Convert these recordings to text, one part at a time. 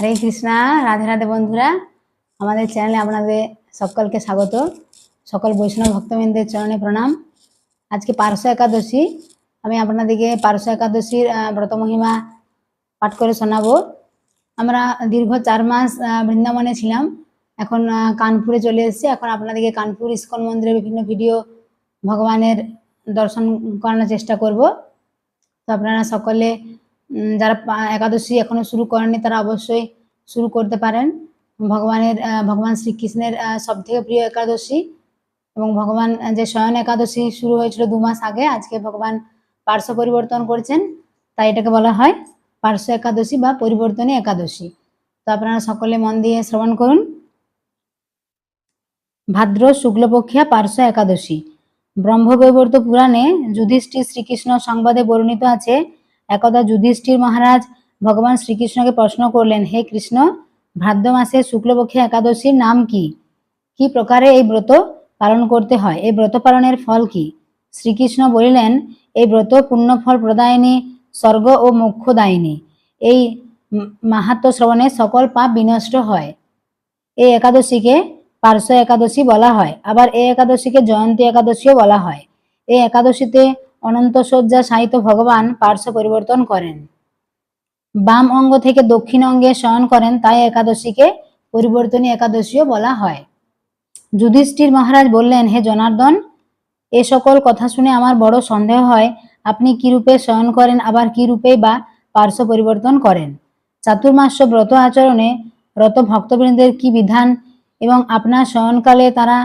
হরে কৃষ্ণা, রাধে রাধে বন্ধুরা। আমাদের চ্যানেলে আপনাদের সকলকে স্বাগত। সকল বৈষ্ণব ভক্তবৃন্দের চরণে প্রণাম। আজকে পার্শ্ব একাদশী। আমি আপনাদেরকে পার্শ্ব একাদশীর ব্রত মহিমা পাঠ করে শোনাবো। আমরা দীর্ঘ চার মাস বৃন্দাবনে ছিলাম। এখন কানপুরে চলে এসেছি। এখন আপনাদেরকে কানপুর ইস্কন মন্দিরের বিভিন্ন ভিডিও ভগবানের দর্শন করানোর চেষ্টা করব। তো আপনারা সকলে যারা একাদশী এখনও শুরু করেননি, তারা অবশ্যই শুরু করতে পারেন। ভগবানের ভগবান শ্রীকৃষ্ণের সব থেকে প্রিয় একাদশী এবং ভগবান যে শয়ন একাদশী শুরু হয়েছিল দু মাস আগে, আজকে ভগবান পার্শ্ব পরিবর্তন করছেন, তাই এটাকে বলা হয় পার্শ্ব একাদশী বা পরিবর্তনী একাদশী। তো আপনারা সকলে মন দিয়ে শ্রবণ করুন। ভাদ্র শুক্লপক্ষিয়া পার্শ্ব একাদশী। ব্রহ্মবৈবর্ত পুরাণে যুধিষ্ঠির শ্রীকৃষ্ণ সংবাদে বর্ণিত আছে একদা যুধিষ্ঠির মহারাজ ভগবান শ্রীকৃষ্ণকে প্রশ্ন করলেন, হে কৃষ্ণ, ভাদ্র মাসে শুক্লপক্ষে একাদশীর নাম কি? কি প্রকারে এই ব্রত পালন করতে হয়? এই ব্রত পালনের ফল কি? শ্রীকৃষ্ণ বলিলেন, এই ব্রত পুণ্যফল প্রদায়নী, স্বর্গ ও মোক্ষদায়িনী। এই মাহাত্ম শ্রবণে সকল পাপ বিনষ্ট হয়। এই একাদশীকে পার্শ্ব একাদশী বলা হয়। আবার এই একাদশীকে জয়ন্তী একাদশীও বলা হয়। এই একাদশীতে অনন্ত শয্যা সাহিত্য ভগবান পার্শ্ব পরিবর্তন করেন। বাম অঙ্গ থেকে দক্ষিণ অঙ্গে শয়ন করেন, তাই একাদশীকে পরিবর্তনী একাদশীও বলা হয়। যুধিষ্ঠির মহারাজ বললেন, হে জনার্দন, এ সকল কথা শুনে আমার বড় সন্দেহ হয়, আপনি কি রূপে শয়ন করেন, আবার কি রূপে বা পার্শ্ব পরিবর্তন করেন? চাতুর্মাস্য ব্রত আচরণে রত ভক্তবৃন্দের কি বিধান এবং আপনার শয়নকালে তারা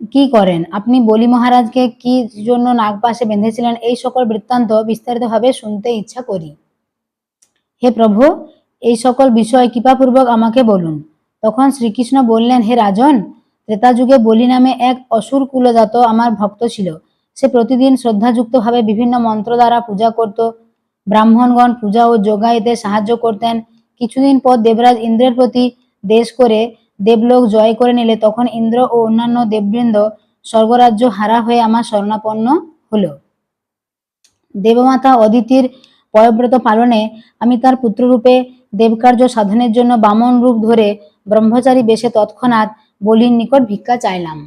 কি করেন? আপনি বলি মহারাজকে কি জন্য নাগপাশে বেঁধেছিলেন? এই সকল বৃত্তান্ত বিস্তারিতভাবে শুনতে ইচ্ছা করি। হে প্রভু, এই সকল বিষয় কৃপাপূর্বক আমাকে বলুন। তখন শ্রীকৃষ্ণ বললেন, হে রাজন ত্রেতা যুগে বলি নামে এক অসুর কুলজাত আমার ভক্ত ছিল। সে প্রতিদিন শ্রদ্ধাযুক্তভাবে বিভিন্ন মন্ত্র দ্বারা পূজা করত। ব্রাহ্মণগণ পূজা ও যোগাইতে সাহায্য করতেন। কিছুদিন পর দেবরাজ ইন্দ্রের প্রতি দেশ করে দেবলোক জয় করে নিলে তখন ইন্দ্র ও অন্যান্য দেববৃন্দ স্বর্গরাজ্য হারা হয়ে আমার শরণাপন্ন হলো। দেবমাতা অদিতির পয়ব্রত পালনে আমি তার পুত্ররূপে দেবকার্য সাধনের জন্য বামন রূপ ধরে ব্রহ্মচারী বেশে তৎক্ষণাৎ বলির নিকট ভিক্ষা চাইলাম।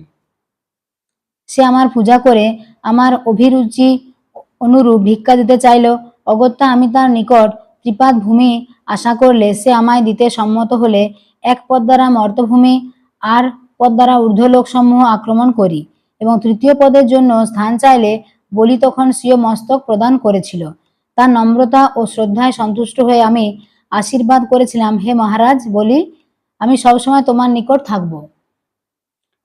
সে আমার পূজা করে আমার অভিরুচি অনুরূপ ভিক্ষা দিতে চাইল। অগত্যা আমি তার নিকট ত্রিপাদ ভূমি আশা করলে সে আমায় দিতে সম্মত হলে এক পদ দ্বারা মর্তভূমি, আর পদ দ্বারা ঊর্ধ্বলোক সমূহ আক্রমণ করি এবং তৃতীয় পদের জন্য স্থান চাইলে বলি তখন স্বীয় মস্তক প্রদান করেছিল। তার নম্রতা ও শ্রদ্ধায় সন্তুষ্ট হয়ে আমি আশীর্বাদ করেছিলাম, হে মহারাজ, বলি, আমি সবসময় তোমার নিকট থাকব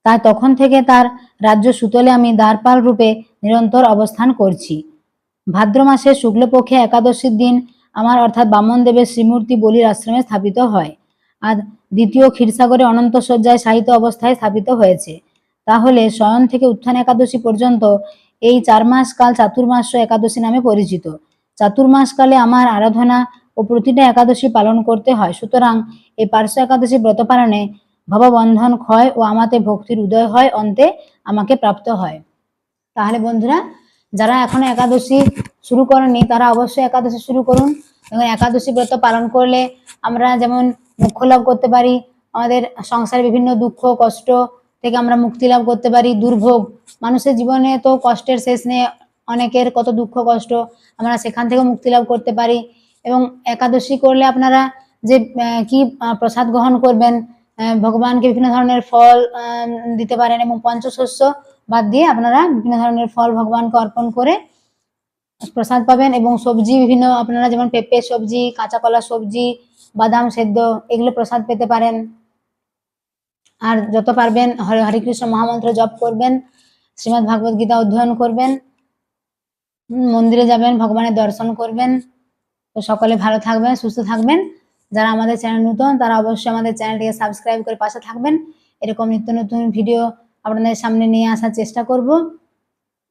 তাই তখন থেকে তার রাজ্য সুতলে আমি দ্বারপাল রূপে নিরন্তর অবস্থান করছি। ভাদ্র মাসের শুক্লপক্ষে একাদশীর দিন আমার অর্থাৎ বামন দেবের শ্রীমূর্তি বলির আশ্রমে স্থাপিত হয়। আর দ্বিতীয় ক্ষীরসাগরে অনন্ত শয্যায় সাহিত্য অবস্থায় স্থাপিত হয়েছে। তাহলে শয়ন থেকে উত্থান একাদশী পর্যন্ত এই চার মাস কাল চাতুর্মাস্য একাদশী নামে পরিচিত। চাতুর্মাস কালে আমার আরাধনা ও প্রতিটা একাদশী পালন করতে হয়। সুতরাং এই পার্শ্ব একাদশী ব্রত পালনে ভববন্ধন ক্ষয় ও আমাতে ভক্তির উদয় হয়, অন্তে আমাকে প্রাপ্ত হয়। তাহলে বন্ধুরা, যারা এখনও একাদশী শুরু করেননি, তারা অবশ্যই একাদশী শুরু করুন। এবং একাদশী ব্রত পালন করলে আমরা যেমন মুখ্য লাভ করতে পারি, আমাদের সংসারে বিভিন্ন দুঃখ, কষ্ট থেকে আমরা মুক্তি লাভ করতে পারি, দুর্ভোগ। মানুষের জীবনে তো কষ্টের শেষ নেই, অনেকের কত দুঃখ, কষ্ট আমরা সেখান থেকে মুক্তি লাভ করতে পারি। এবং একাদশী করলে আপনারা যে কি প্রসাদ গ্রহণ করবেন ভগবানকে বিভিন্ন ধরনের ফল দিতে পারেন এবং পঞ্চশস্য বাদ দিয়ে আপনারা বিভিন্ন ধরনের ফল ভগবানকে অর্পণ করে প্রসাদ পাবেন এবং সবজি বিভিন্ন আপনারা যেমন পেঁপে সবজি কাঁচা কলা সবজি, বাদাম সেদ্ধ এগুলো প্রসাদ পেতে পারেন। আর যত পারবেন হরে কৃষ্ণ মহামন্ত্র জপ করবেন, শ্রীমদ্ ভাগবত গীতা অধ্যয়ন করবেন মন্দিরে যাবেন, ভগবানের দর্শন করবেন। তো সকলে ভালো থাকবেন, সুস্থ থাকবেন। যারা আমাদের চ্যানেল নতুন, তারা অবশ্যই আমাদের চ্যানেলটিকে সাবস্ক্রাইব করে পাশে থাকবেন। এরকম নিত্য নতুন ভিডিও আপনাদের সামনে নিয়ে আসার চেষ্টা করব।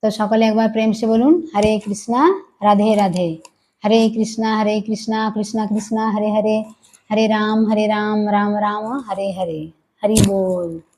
তো সকলে একবার প্রেম সে বলুন, হরে কৃষ্ণা, রাধে রাধে। হরে কৃষ্ণা হরে কৃষ্ণা কৃষ্ণা কৃষ্ণা, হরে হরে। হরে রাম হরে রাম রাম রাম, হরে হরে। হরি বল।